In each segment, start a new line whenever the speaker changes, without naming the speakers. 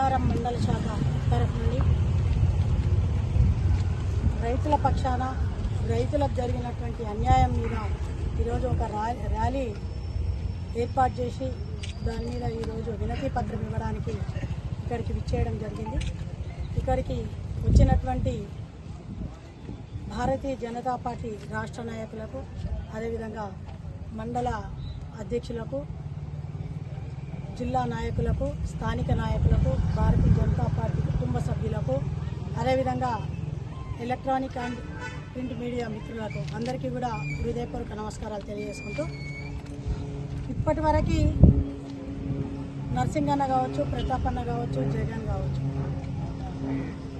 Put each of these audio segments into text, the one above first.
జిన్నారం మండల శాఖ తరఫు నుండి రైతుల పక్షాన రైతులకు జరిగినటువంటి అన్యాయం మీద ఈరోజు ఒక ర్యాలీ ఏర్పాటు చేసి దాని మీద ఈరోజు వినతి పత్రం ఇవ్వడానికి ఇక్కడికి విచ్చేయడం జరిగింది. ఇక్కడికి వచ్చినటువంటి భారతీయ జనతా పార్టీ రాష్ట్ర నాయకులకు అదేవిధంగా మండల అధ్యక్షులకు జిల్లా నాయకులకు స్థానిక నాయకులకు భారతీయ జనతా పార్టీ కుటుంబ సభ్యులకు అదేవిధంగా ఎలక్ట్రానిక్ అండ్ ప్రింట్ మీడియా మిత్రులకు అందరికీ కూడా హృదయపూర్వక నమస్కారాలు తెలియజేసుకుంటూ ఇప్పటి వరకు నరసింగన్న కావచ్చు ప్రతాపన్న కావచ్చు జగన్ కావచ్చు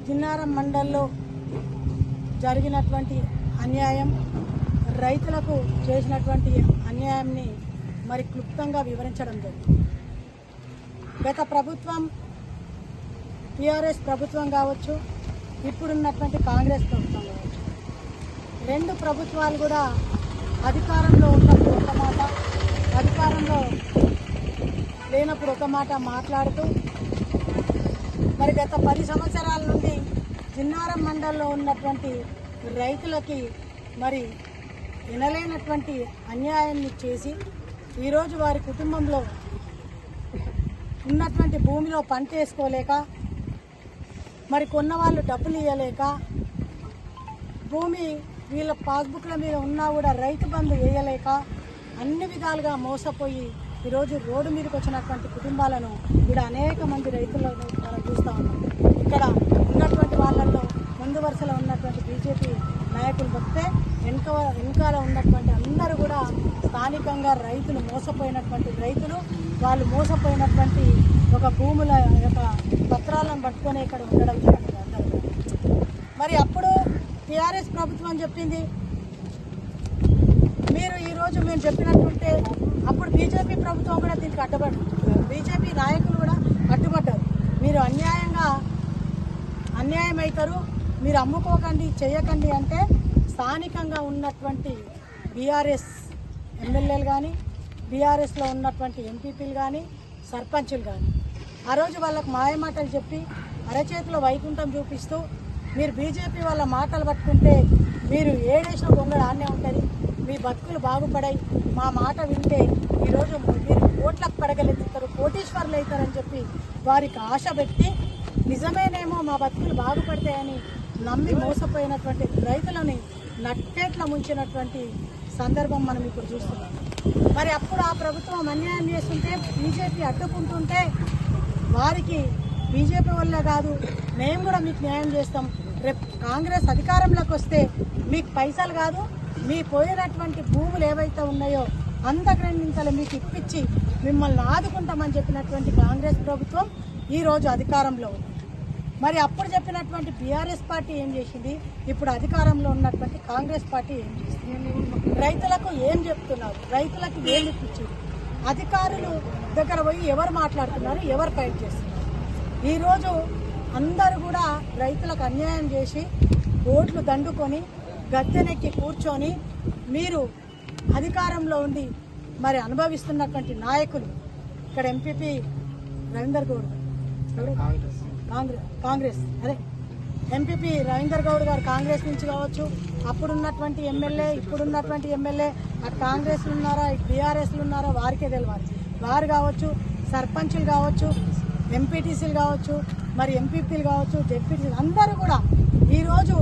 జిన్నారం మండల్లో జరిగినటువంటి అన్యాయం రైతులకు చేసినటువంటి అన్యాయంని మరి క్లుప్తంగా వివరించడం జరిగింది. గత ప్రభుత్వం టీఆర్ఎస్ ప్రభుత్వం కావచ్చు ఇప్పుడున్నటువంటి కాంగ్రెస్ ప్రభుత్వం కావచ్చు. రెండు ప్రభుత్వాలు కూడా అధికారంలో ఉన్నప్పుడు ఒక మాట అధికారంలో లేనప్పుడు ఒక మాట మాట్లాడుతూ మరి గత పది సంవత్సరాల నుండి చిన్నారం మండలంలో ఉన్నటువంటి రైతులకి మరి వినలేనటువంటి అన్యాయాన్ని చేసి ఈరోజు వారి కుటుంబంలో ఉన్నటువంటి భూమిలో పంట వేసుకోలేక మరి కొన్న వాళ్ళు డబ్బులు ఇవ్వలేక భూమి వీళ్ళ పాస్బుక్ల మీద ఉన్నా కూడా రైతు బంధు వేయలేక అన్ని విధాలుగా మోసపోయి ఈరోజు రోడ్డు మీదకి వచ్చినటువంటి కుటుంబాలను ఇక్కడ అనేక మంది రైతులను మనం చూస్తూ ఉన్నాం. ఇక్కడ ఉన్నటువంటి వాళ్ళల్లో ముందు వరుసలో ఉన్నటువంటి బీజేపీ నాయకులు వస్తే వెనుక వెనకాల ఉన్నటువంటి అందరూ కూడా స్థానికంగా రైతులు మోసపోయినటువంటి రైతులు వాళ్ళు మోసపోయినటువంటి ఒక భూముల యొక్క పత్రాలను పట్టుకొని ఇక్కడ ఉండడం జరిగింది మరి అప్పుడు టీఆర్ఎస్ ప్రభుత్వం చెప్పింది? మీరు ఈరోజు మేము చెప్పినట్టుంటే అప్పుడు బీజేపీ ప్రభుత్వం కూడా దీనికి అడ్డుపడ్డ బీజేపీ నాయకులు కూడా అడ్డుపడ్డారు. మీరు అన్యాయంగా అన్యాయం అవుతారు మీరు అమ్ముకోకండి చేయకండి అంటే స్థానికంగా ఉన్నటువంటి బీఆర్ఎస్ ఎమ్మెల్యేలు కానీ బీఆర్ఎస్లో ఉన్నటువంటి ఎంపీపీలు కానీ సర్పంచులు కానీ ఆ రోజు వాళ్ళకు మాయమాటలు చెప్పి అరచేతిలో వైకుంఠం చూపిస్తూ మీరు బీజేపీ వాళ్ళ మాటలు పట్టుకుంటే మీరు ఏడేసిన గొంగళ ఆనే ఉంటుంది. మీ బతుకులు బాగుపడాయి మా మాట వింటే ఈరోజు మీరు కోట్లకు పడగలెత్తుతారు కోటీశ్వర్లు అవుతారని చెప్పి వారికి ఆశ పెట్టి నిజమేనేమో మా బతుకులు బాగుపడతాయని నమ్మి మోసపోయినటువంటి రైతులని నట్టేట్ల ముంచినటువంటి సందర్భం మనం ఇప్పుడు చూస్తున్నాం. మరి అప్పుడు ఆ ప్రభుత్వం అన్యాయం చేస్తుంటే బీజేపీ అడ్డుకుంటుంటే వారికి బీజేపీ వల్ల కాదు మేము కూడా మీకు న్యాయం చేస్తాం. రేపు కాంగ్రెస్ అధికారంలోకి వస్తే మీకు పైసలు కాదు మీ పోయినటువంటి భూములు ఏవైతే ఉన్నాయో అంతగ్రంథింతలు మీకు ఇప్పించి మిమ్మల్ని ఆదుకుంటామని చెప్పినటువంటి కాంగ్రెస్ ప్రభుత్వం ఈరోజు అధికారంలో ఉంది. మరి అప్పుడు చెప్పినటువంటి బీఆర్ఎస్ పార్టీ ఏం చేసింది? ఇప్పుడు అధికారంలో ఉన్నటువంటి కాంగ్రెస్ పార్టీ ఏం చేసింది? రైతులకు ఏం చెప్తున్నారు? రైతులకు ఏం ఇప్పించింది? అధికారులు దగ్గర పోయి ఎవరు మాట్లాడుతున్నారు? ఎవరు ఫైట్ చేస్తున్నారు? ఈరోజు అందరూ కూడా రైతులకు అన్యాయం చేసి ఓట్లు దండుకొని గద్దెనెక్కి కూర్చొని మీరు అధికారంలో ఉండి మరి అనుభవిస్తున్నటువంటి నాయకులు ఇక్కడ ఎంపీపీ రవీందర్ గౌడ్ కాంగ్రెస్. కాంగ్రెస్ అదే ఎంపీపీ రవీందర్ గౌడ్ గారు కాంగ్రెస్ నుంచి కావచ్చు. అప్పుడున్నటువంటి ఎమ్మెల్యే ఇప్పుడున్నటువంటి ఎమ్మెల్యే అటు కాంగ్రెస్లు ఉన్నారా ఇటు బీఆర్ఎస్లు ఉన్నారా వారికే తెలియాలి వారు కావచ్చు సర్పంచులు కావచ్చు ఎంపీటీసీలు కావచ్చు మరి ఎంపీపీలు కావచ్చు జెడ్పీటీసీలు అందరూ కూడా ఈరోజు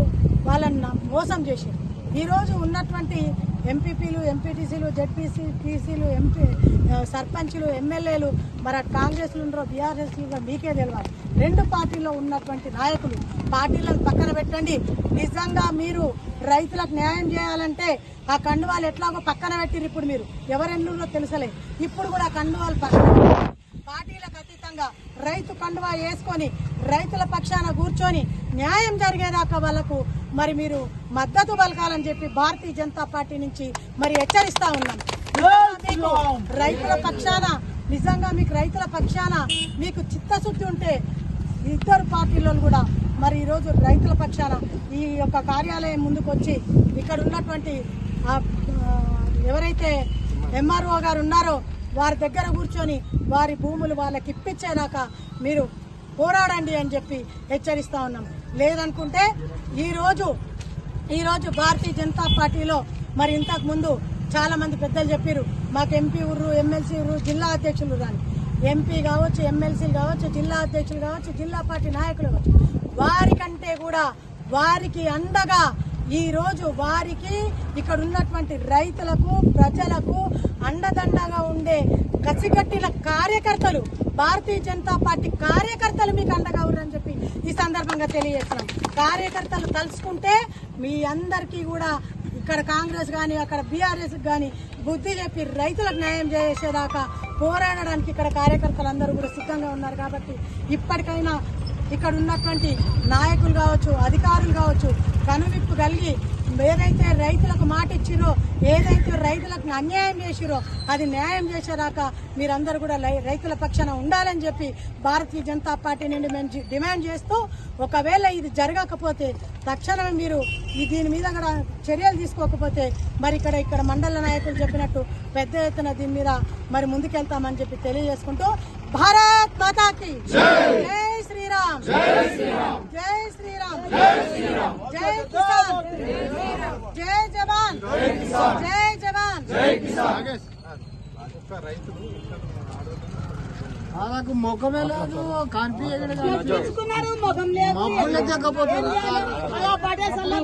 వాళ్ళని మోసం చేశారు. ఈరోజు ఉన్నటువంటి ఎంపీపీలు ఎంపీటీసీలు జడ్పీసీ టీసీలు ఎంపీ సర్పంచ్లు సర్పంచులు ఎమ్మెల్యేలు మరి అటు కాంగ్రెస్లు ఉండరో బీఆర్ఎస్లు మీకే తెలియాలి రెండు పార్టీల్లో ఉన్నటువంటి నాయకులు పార్టీలను పక్కన పెట్టండి. నిజంగా మీరు రైతులకు న్యాయం చేయాలంటే ఆ కండువాలు ఎట్లాగో పక్కన పెట్టిరు ఇప్పుడు మీరు. ఎవరెన్నులో తెలుసలే. ఇప్పుడు కూడా కండువాలు పక్కన పార్టీలకు అతీతంగా రైతు కండువా వేసుకొని రైతుల పక్షాన కూర్చొని న్యాయం జరిగేదాకా వాళ్ళకు మరి మీరు మద్దతు పలకాలని చెప్పి భారతీయ జనతా పార్టీ నుంచి మరి హెచ్చరిస్తా ఉన్నాం. మీకు రైతుల పక్షాన నిజంగా మీకు రైతుల పక్షాన మీకు చిత్తశుద్ధి ఉంటే ఇద్దరు పార్టీలో కూడా మరి ఈరోజు రైతుల పక్షాన ఈ యొక్క కార్యాలయం ముందుకు వచ్చి ఇక్కడ ఉన్నటువంటి ఎవరైతే ఎంఆర్ఓ గారు ఉన్నారో వారి దగ్గర కూర్చొని వారి భూములు వాళ్ళకి ఇప్పించేదాకా మీరు పోరాడండి అని చెప్పి హెచ్చరిస్తా ఉన్నాం. లేదనుకుంటే ఈరోజు ఈరోజు భారతీయ జనతా పార్టీలో మరి ఇంతకుముందు చాలామంది చాలా మంది పెద్దలు చెప్పారు మాకు ఎంపీ ఉర్రు ఎమ్మెల్సీ ఉర్రు జిల్లా అధ్యక్షులు రాని. ఎంపీ కావచ్చు ఎమ్మెల్సీలు కావచ్చు జిల్లా అధ్యక్షులు కావచ్చు జిల్లా పార్టీ నాయకులు కావచ్చు వారికంటే కూడా వారికి అండగా ఈ రోజు వారికి ఇక్కడ ఉన్నటువంటి రైతులకు ప్రజలకు అండదండగా ఉండే కసిగట్టిన కార్యకర్తలు భారతీయ జనతా పార్టీ కార్యకర్తలు మీకు అండగా ఉన్నారని చెప్పి ఈ సందర్భంగా తెలియజేస్తున్నాం. కార్యకర్తలు తలుచుకుంటే మీ అందరికీ కూడా ఇక్కడ కాంగ్రెస్ కానీ అక్కడ బీఆర్ఎస్ కానీ బుద్ధి చెప్పి రైతులకు న్యాయం చేసేదాకా పోరాడడానికి ఇక్కడ కార్యకర్తలు అందరూ కూడా సిద్ధంగా ఉన్నారు కాబట్టి ఇప్పటికైనా ఇక్కడ ఉన్నటువంటి నాయకులు కావచ్చు అధికారులు కావచ్చు కనువిప్పు కలిగి ఏదైతే రైతులకు మాట ఇచ్చిరో ఏదైతే రైతులకు అన్యాయం చేసిరో అది న్యాయం చేసేదాకా మీరందరూ కూడా రైతుల పక్షాన ఉండాలని చెప్పి భారతీయ జనతా పార్టీ నుండి మేము డిమాండ్ చేస్తూ ఒకవేళ ఇది జరగకపోతే తక్షణమే మీరు దీని మీద కూడా చర్యలు తీసుకోకపోతే మరి ఇక్కడ ఇక్కడ మండల నాయకులు చెప్పినట్టు పెద్ద ఎత్తున దీని మీద మరి ముందుకెళ్తామని చెప్పి తెలియజేసుకుంటూ భారత్ మాతాకి జై శ్రీరామ్ జై శ్రీరామ్ జై శ్రీరామ్ జై కిసాన్ జై జవాన్. జై జవాన్
వాళ్ళకు ముఖమే లేదు కనిపించడం
చూసుకున్నారు ముఖం లేదు. అలా పడేసల్లా